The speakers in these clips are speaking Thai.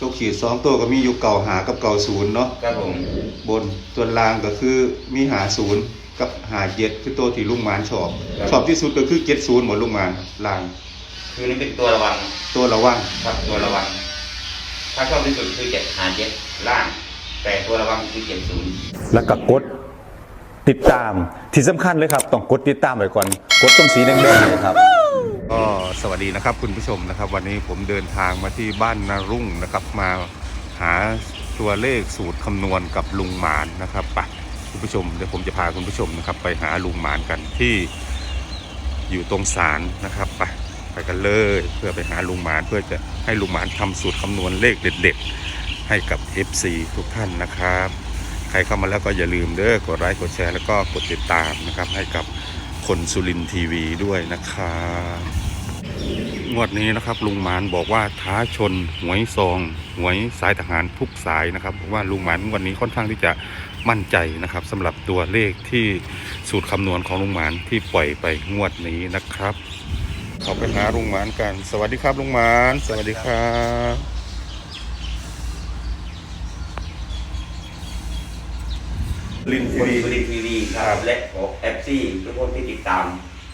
ตัวขีดสองตัวก็มีอยู่เก่าหากับเก่าศูนย์เนาะครับผมบนส่วนล่างก็คือมีหาศูนย์กับหาเจ็ดคือตัวที่ลุงหมานชอบชอบที่สุดก็คือเจ็ดศูนย์หมดลุงหมานล่าง คือนี่เป็นตัวระวังตัวระวังครับตัวระวัง ถ้าชอบที่สุดคือเจ็ดหาเจ็ดล่าง แต่ตัวระวังคือเจ็ดศูนย์แล้วก็กดติดตามที่สำคัญเลยครับ ต้องกดติดตามไว้ก่อน กดตรงสีแดงๆเนี่ยครับ ก็สวัสดีนะครับคุณผู้ชมนะครับ วันนี้ผมเดินทางมาที่บ้านนารุ่งนะครับ มาหาตัวเลขสูตรคำนวณกับลุงหมานนะครับไปคุณผู้ชมเดี๋ยวผมจะพาคุณผู้ชมนะครับ ไปหาลุงหมานกันที่อยู่ตรงศาลนะครับไปไปกันเลยเพื่อไปหาลุงหมานเพื่อจะให้ลุงหมานทำสูตรคำนวณเลขเด็ด ๆ ให้กับ FC ทุกท่านนะครับ ใครเข้ามาแล้วก็อย่าลืมเด้อกดไลค์กดแชร์แล้วก็กดติดตามนะครับ ให้กับคนสุรินทีวีด้วยนะครับ งวดนี้นะครับลุงหมานบอกว่าท้าชนหวยซองหวยสายทหารทุกสายนะครับเพราะว่าลุงหมานวันนี้ค่อนข้างที่จะมั่นใจนะครับสำหรับตัวเลขที่สูตรคำนวณของลุงหมานที่ปล่อยไปงวดนี้นะครับเขาไปหาลุงหมานกัน สวัสดีครับลุงหมาน สวัสดีครับลินคทีนวีสุรินทร์ทีวีครับและของเอฟซีทุกคนที่ติดตาม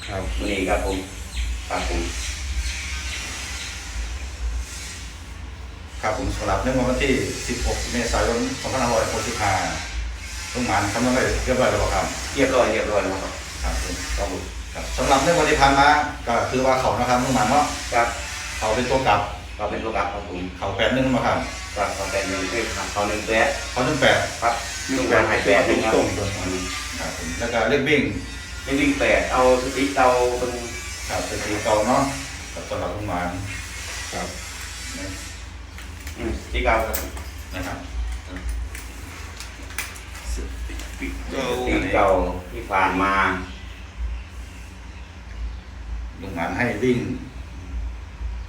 ครับวันนี้ครับผมครับผม ครับผมสำหรับเรื่องวันที่ 16 เมษายน 2565ต้องหมานคำนวณได้เรียบร้อยแล้วบ่ครับเรียบร้อยเรียบร้อยแล้วครับครับผมครับผมครับสำหรับเรื่องวันที่ผ่านมาก็คือว่าเขานะครับต้องหมานเนาะครับเขาเป็นตัวกลับเราเป็นตัวกลับครับผมเขาแปดหนึ่งมาครับครับเราเป็นหนึ่งคือเขาหนึ่งแปดเขาหนึ่งแปดครับหนึ่งแปดหายแปดหนึ่งครับครับผมแล้วก็เลขวิ่งไม่วิ่งแปดเอาสติเอาตรงครับเป็นสีเก่าเนาะครับสำหรับต้องหมานครับ อืมที่เก่าครับนะครับที่เก่าที่ผ่านมาลุงหมานให้วิ่ง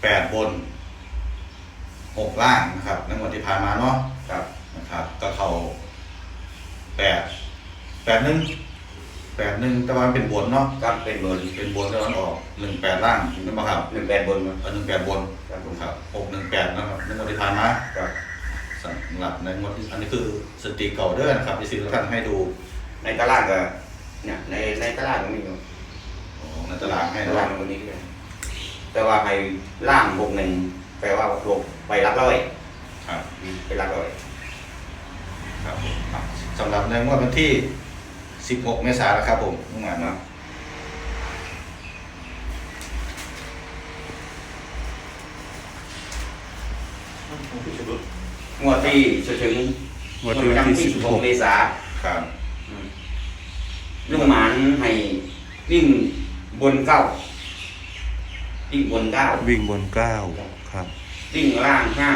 แปดบนหกล่างนะครับในวันที่ผ่านมาเนาะครับนะครับก็เขาแปดแปดหนึ่ง แปดหนึ่งแต่ว่าเป็นบนเนาะครับเป็นบนเป็นบนแล้วมันออกหนึ่งแปดล่างนั่นปะครับหนึ่งแปดบนมาเอาหนึ่งแปดบนครับผม ครับหกหนึ่งแปดนะครับในงวดที่ผ่านมาครับสำหรับในงวดที่อันนี้คือสติเก่าเด้อนะครับที่สิ่งที่ท่านให้ดูในตลาดก็เนี่ยในในตลาดก็มีอยู่ของในตลาดให้ตนะลาดวันนี้ด้วยแต่ว่าให้ล่างบวกหนึ่งแปลว่าบวกไปหลักร้อยครับอืมไปหลักร้อย ครับผมอะสำหรับในงวดวันที่ 16เมษายนนะครับผมลุงหมานเนาะงวดที่จะถึงงวดที่วันที่ที่สิบ16หกเมษาครับอืมลุงหมานให้วิ่งบนเก้าวิ่งบนเก้าวิ่งบนเก้าครับ วิ่งล่างห้า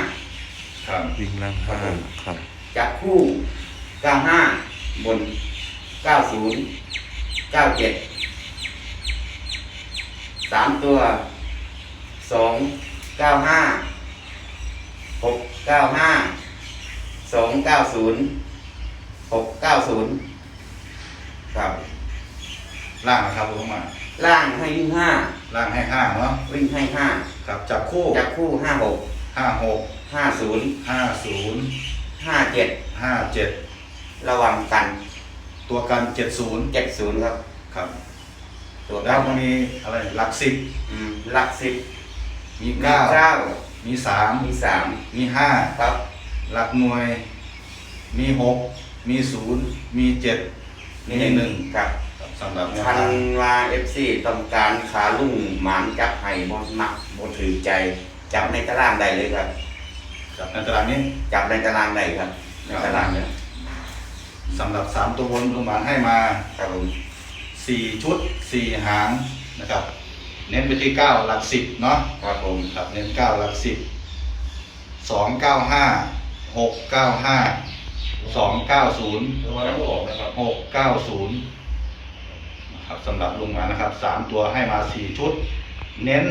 ครับวิ่งล่างห้าครับจับคู่เก้าห้าบน เก้าศูนย์เก้าเจ็ดสามตัวสองเก้าห้าหกเก้าห้าสองเก้าศูนย์หกเก้าศูนย์ครับล่างนะครับลุงหมานล่างให้วิ่งห้าล่างให้ห้าเนาะวิ่งให้ห้าครับจับคู่จับคู่ห้าหกห้าหกห้าศูนย์ห้าศูนย์ห้าเจ็ดห้าเจ็ดระวังกัน ตัวกันเจ็ดศูนย์เจ็ดศูนย์ครับ ครับ ตัวแล้กัวนมันมีอะไรหลักสิบอืมหลักสิบมีมีเก้าเก้ามีสามมีสามมีห้าครับหลักหน่วย มีหกมีศูนย์มีเจ็ดมีหนึ่งครับครับสำหรับแนวพันทางวาเอฟซีต้องการขาลุ่งหมานจับไห้บอหนักบถือใจ จับในตารางใดเลยครับครับในตารางนี้ จับในตารางใดครับในตารางเนี่ย สำหรับสามตัวบนลุงหมานให้มาครับผมสี่ชุดสี่หางนะครับ เน้นไปที่เก้าหลักสิบเนาะครับผมครับเน้นเก้าหลักสิบสองเก้าห้าหกเก้าห้าสองเก้าศูนย์หกเก้าศูนย์นะครับสำหรับลุงหมานนะครับสามตัวให้มาสี่ชุด เน้น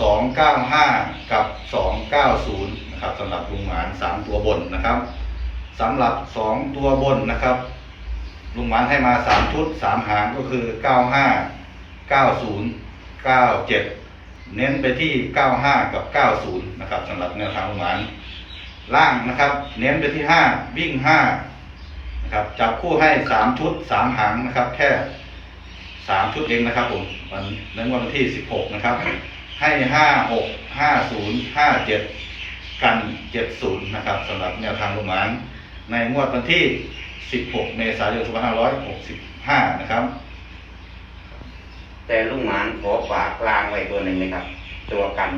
สองเก้าห้ากับสองเก้าศูนย์นะครับสำหรับลุงหมานสามตัวบนนะครับ สำหรับสองตัวบนนะครับ ลุงหมานให้มาสามชุดสามหางก็คือเก้าห้าเก้าศูนย์เก้าเจ็ดเน้นไปที่เก้าห้ากับเก้าศูนย์นะครับสำหรับแนวทางลุงหมานล่างนะครับ เน้นไปที่ห้าวิ่งห้านะครับจับคู่ให้สามชุดสามหางนะครับ แค่สามชุดเองนะครับผมวันนั้นวันที่สิบหกนะครับ ให้ห้าหกห้าศูนย์ห้าเจ็ดกันเจ็ดศูนย์นะครับสำหรับแนวทางลงหมาน ในงวดวันที่สิบหกเมษายนสองพันห้าร้อยหกสิบห้านะครับ แต่ลุงหมานขอฝากกลางไว้ตัวหนึ่งนะครับ ตัวกัน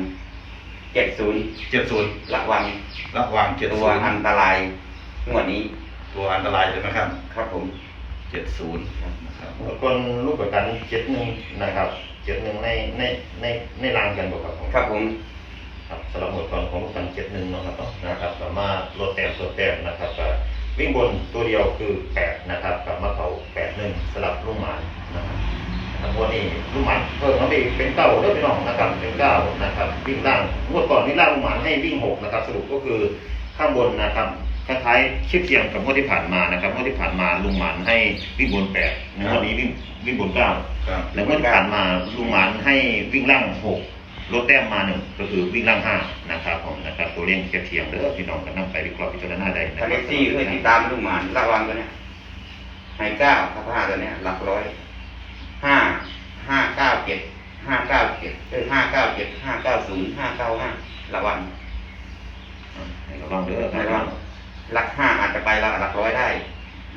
เจ็ดศูนย์เจ็ดศูนย์ระวังระหว่างเจ็ดตัศูวนย์อันตรายงวดนี้ตัวอันตรายใช่ไหมครับ ครับผมเจ็ดศูนย์นะครับคนลูกประกันเจ็ดหนึ่งนะครับเจ็ดหนึ่งในในในในรางกันบอกครับผมครับผม ครับสำหรับหมวดก่อนของลูกประกันเจ็ดหนึ่งเนาะครับเนาะนะครับสามารถลดแต้มลดแต้มนะครับก็วิ่งบนตัวเดียวคือแปดนะครับกับมาเขาแปดหนึ่งสลับลูกหมานนะครับนะครับวันนี้ลูกหมานเพิ่มมาอีกเป็นเก้าเด้อพี่น้องนะครับเป็นเก้านะครับวิ่งล่างงวดก่อนวิ่งล่างลูกหมานให้วิ่งหกนะครับสรุปก็คือข้างบนนะครับคล้ายๆเทียบเทียงกับงวดที่ผ่านมานะครับงวดที่ผ่านมาลุงหมานให้วิ่งบนแปดงวดนี้วิ่งวิ่งบนเก้าครับแล้วเมื่อผ่านมาลุงหมานให้วิ่งล่างหก ลดแต้มมาหนึ่งก็คือวิ่งล่างห้านะครับผมนะครับตัวเลขเทียบเทียมเด้อพี่น้องกันนำไปวิเคราะห์พิจารณาได้นะถ้าคเล็รับกซี่เคยติดตามลุงหมานระวังตัวเนี้ยให้เก้าครับห้าตัวเนี้ยหลักร้อยห้าห้าเก้าเจ็ดห้าเก้าเจ็ดเออห้าเก้าเจ็ดห้าเก้าศูนย์ห้าเก้าห้าระวังให้ระวังเด้อคระรัวับงหลักห้าอาจจะไปละหลักร้อยได้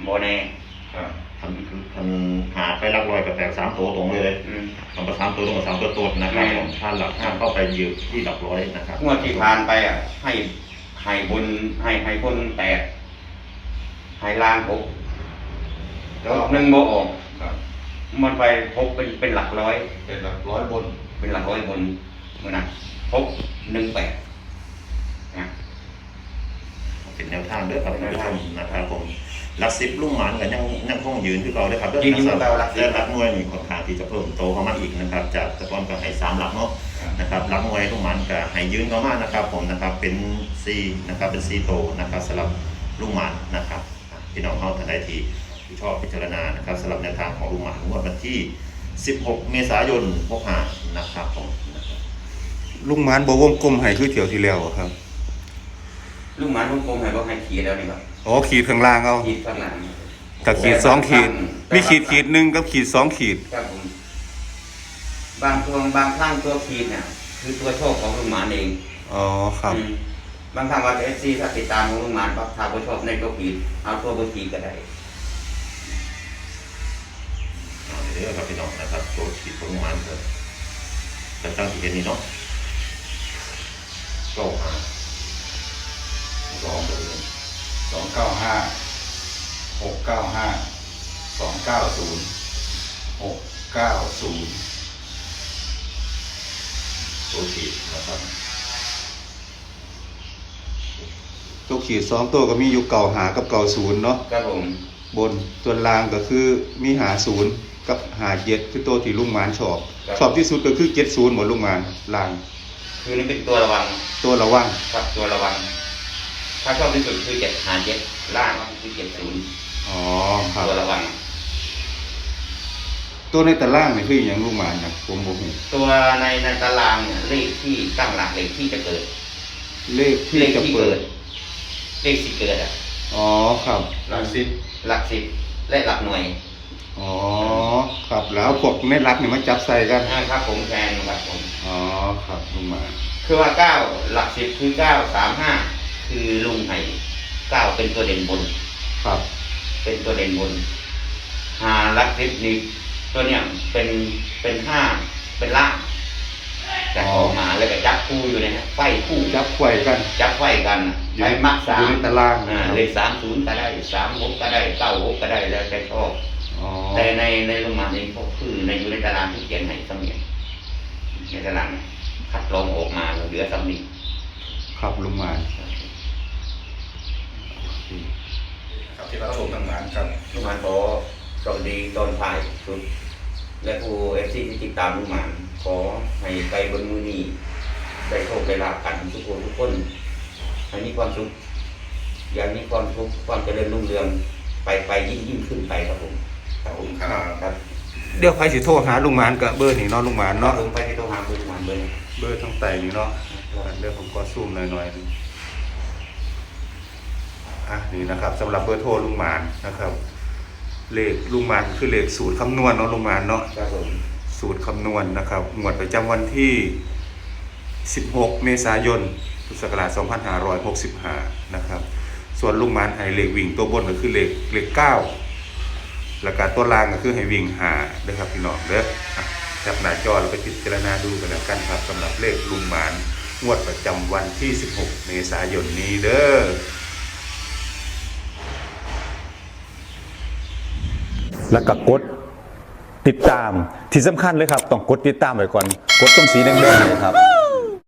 โมเน่ครับ ทันทันหาไปหลักลอยกับแตกสามตัวตรงเลยอืมทำประสามตัวตรงกับสามตัวตดนะครับผมถ้าหลักห้าเข้าไปยืนที่หลักร้อยนะครับงวดที่ผ่านไปอะให้ให้บนให้ให้บนแปดให้ล่างหกแล้วหนึ่งโมออกครับมันไปพบเป็นเป็นหลักร้อย เป็นหลักร้อยบน เป็นหลักร้อยบนเมื่อนั้นพบหนึ่งแปดนะเป็นแนวทางเด้อครับท่านผู้ชมนะครับผมห ลักสิบลุงหมานกันยังยังคงยืนที่เราเด้อครับเด้อยืนอยู่กับเราหลักสิบและหลักหน่วยนี่ค่อนข้างที่จะเพิ่มโตเข้ามาอีกนะครับจากแต่ก่อนก็ให้สามหลักเนาะนะครับรับมวยลูกหมันกับไหยืนก็มากนะครับ ผมนะครับเป็นซีนะครับเป็นซีโตนะครับสำหรับลูกหมันนะครับอะพี่น้องเข้าทันใดทีที่ชอบพิจารณานะครับสำหรับแนวทางของลูกหมันงวดวันที่ 16 เมษายน65นะครับผมนะครับลุงหมานบ่วงกลมให้คือเที่ยวที่แล้วอะครับ ลูกหมานวงกลมให้บอกให้ขีดแล้วนี่ครับอ๋อขีดข้างล่างเอาขีดข้างหลังกับขีดสองขีด มีขีดขีดหนึ่งกับขีดสองขีด ครับผม บางตัวบางครั้งตัวขีดเนี่ยคือตัวโชคของลูกหมานเอง อ๋อครับอืมบางครั้งว่าเอฟซีถ้าติดตามของลูกหมานปั๊บถ้าผู้ชอบในตัวขีด เอาตัวตัวขีดก็ได้เอาเด้อครับพี่น้องนะครับโจทย์ขีดของลูกหมันครับแต่ตั้งที่เห็นนี่เนาะก็หา ลองดูเลยสองเก้าห้าหกเก้าห้าสองเก้าศูนย์หกเก้าศูนย์ตัวขีดนะครับตัวขีดสองตัวก็มีอยู่เก่าหากับเก่าศูนย์เนาะครับผมบนตัวล่างก็คือมีหาศูนย์กับหาเจ็ดคือตัวที่ลุงหมานชอบชอบที่สุดก็คือเจ็ดศูนย์หมดลุงหมานล่าง คือนี่เป็นตัวระวัง ตัวระวังครับตัวระวัง ถ้าชอบที่สุดคือเจ็ดหาเจ็ดล่างคือเจ็ดศูนย์อ๋อครับตัวระวัง ตัวในตารางนี่คืออหย่างลุงหมานนะผมบอกตัวในในตารางเนี่ยเลขที่ตั้งหลักเลขที่จะเกิด เลขที่เลขจะที่เปิเกิด ด เลขที่เกิดอะอ๋อครับ หลักสิบหลักสิบและหลักหน่วยอ๋อครับแล้วพวกในรักเนี่ยมาจับใส่กันอ่าครับผมแทนครับผม อ๋อครับลุงหมานคือว่าเก้าหลักสิบคือเก้าสามห้า คือลุงไห่เก้าเป็นตัวเด่นบน ครับ เป็นตัวเด่นบนหาหลักสิบนี่ตัวเนี้ยเป็นเป็นห้าเป็นล่างแต่ออกมาแล้วก็จับคู่อยู่เนยฮะไฟคู่จับไขว้กัน จับไฟกันอยู่ใช้ในมักสาอยู่มในตารางอ่าเลขสามศูนย์ก็ได้สามหกก็ได้เก้าหกก็ได้แล้วแต่ชอบอ๋อแต่ในในโรงพยาบาลเองก็คือในอยู่ในตารางที่เขียนให้สมีในตารางคัดลองออกมาเหลือสมีครับลุงหมาน ครับที่เราชมทางนั้นครับลูกหมานขอสวัสดีตอนท้ายสุด และผู้เอฟซีที่ติดตามลูกหมานขอให้ไปบนมือนี้ได้โชคได้ลาภกันทุกคนทุกคนให้มีความสุขอย่างมีความสุขความเจริญรุ่งเรืองไปไปยิ่งยิ่งขึ้นไปครับผมครับผมครับครับเดี๋ยวใครสิโทรหาลุงหมานกับเบอร์นี่เนาะลุงหมานเนาะเนาะผมไปที่โรงพยาบาลบลูกหมานเบอร์นี้เบอร์ทั้งไตนี่เนาะเดี๋ยวผมก็ซูมหน่อยๆหนึง อะนี่นะครับสำหรับเบอร์โทรลุงหมานนะครับ เลขลุงหมานคือเลขสูตรคำนวณเนาะลุงหมานเนาะครับผมสูตรคำนวณนะครับงวดประจำวันที่ 16 เมษายนพุทธศักราช2565 นะครับ ส่วนลุงหมานให้เลขวิ่งตัวบนก็คือเลขเลข9แล้วก็ตัวล่างก็คือให้วิ่งหาเด้อครับพี่น้องเด้ออะแคปหน้าจอแล้วไปพิจารณาดูกันแล้วกันครับสำหรับเลขลุงหมานงวดประจำวันที่ 16 เมษายนนี้เด้อ แล้วก็กดติดตามที่สำคัญเลยครับ ต้องกดติดตามไว้ก่อน กดตรงสีแดงๆเนยครับ